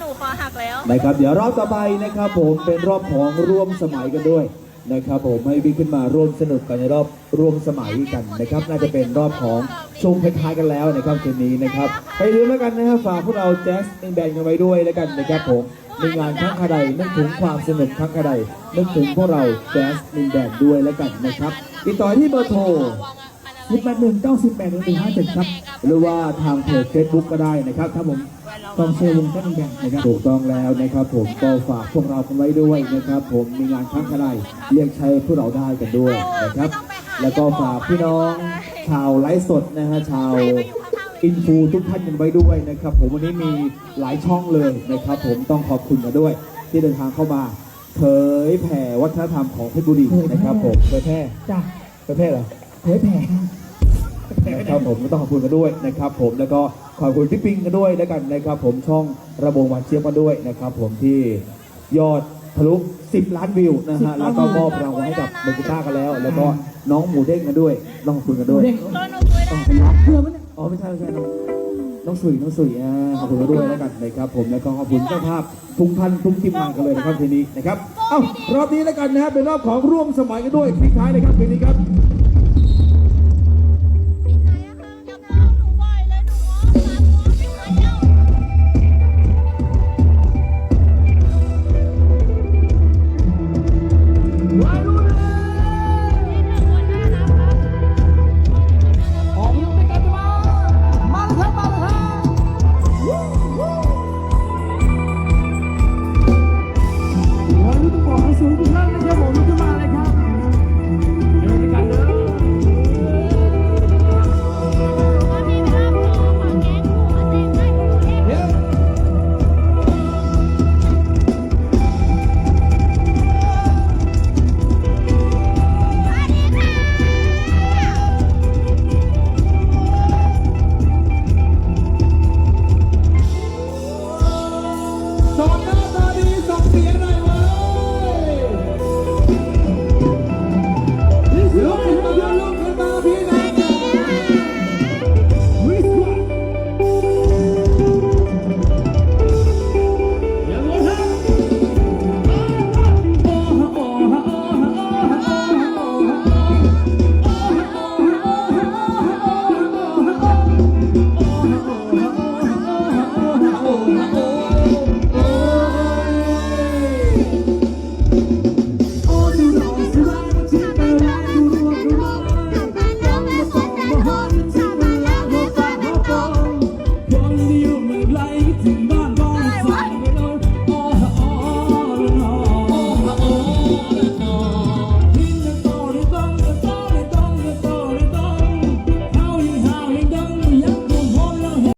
หนูคอหักแล้วนะครับเดี๋ยวรอบต่อไปนะครับผมเป็นรอบของร่วมสมัยกันด้วยนะครับผมให้วิ่งขึ้นมาร่วมสนุกกันในรอบร่วมสมัยกันนะครับ น่าจะเป็นรอบของชมคล้ายๆกันแล้วนะครับคืนนี้นะครับไปลืมแล้วกันนะครับฝากพวกเราแจ๊สอินแบนกันไว้ด้วยแล้วกันนะครับผมในงานครั้งคราใดนึกถึงความสนุกครั้งคราใดนึกถึงพวกเราแจ๊สอินแบนด้วยแล้วกันนะครับติดต่อที่เบอร์โทร0 8 1 9 8 1 1 5 7ครับ หรือว่าทางเพจ Facebook ก็ได้นะครับ ถ้าผมกองเชียร์วงแค่นแดงนะครับถูกต้องแล้วนะครับ ผมก็ฝากพวกเรากันไว้ด้วยนะครับ ผมมีงานครั้งอะไรเรียกใช้พวกเราได้กันด้วยนะครับ แล้วก็ฝากพี่น้องชาวไลฟ์สดนะฮะชาวอินฟูทุกท่านกันไว้ด้วยนะครับ ผมวันนี้มีหลายช่องเลยนะครับ ผมต้องขอบคุณกันด้วย ที่เดินทางเข้ามาเผยแผ่วัฒนธรรมของเพชรบุรีนะครับ ผมเผยแพร่จ้ะเผยแพร่เหรอเผยแผ่ นะครับผมก็ต้องขอบคุณกันด้วยนะครับ ผมแล้วก็ขอบคุณพี่ปิงกันด้วยแล้วกันนะครับ ผมช่องระบบวันเชียบกันด้วยนะครับ ผมที่ยอดทะลุ 10 ล้านวิวนะฮะแล้วก็มอบรางวัลให้กับเบกิต้ากันแล้ว แล้วก็น้องหมูเด้งกันด้วยต้องขอบคุณกันด้วยเด็กโดนหนูคุยได้เป็นรักเพื่อนมันยอ๋อไม่ใช่ไม่ใช่น้องน้องสุยน้องสุยอ่าขอบคุณกันด้วยแล้วกันนะครับ ผมแล้วก็ขอบคุณเจ้าภาพทุกท่านทุกทีมงานกันเลยนะครับทีนี้นะครับเอ้ารอบนี้แล้วกันนะฮะเป็นรอบของร่วมสมัยกันด้วยทิ้งท้ายเลยครับทีนี้ครับ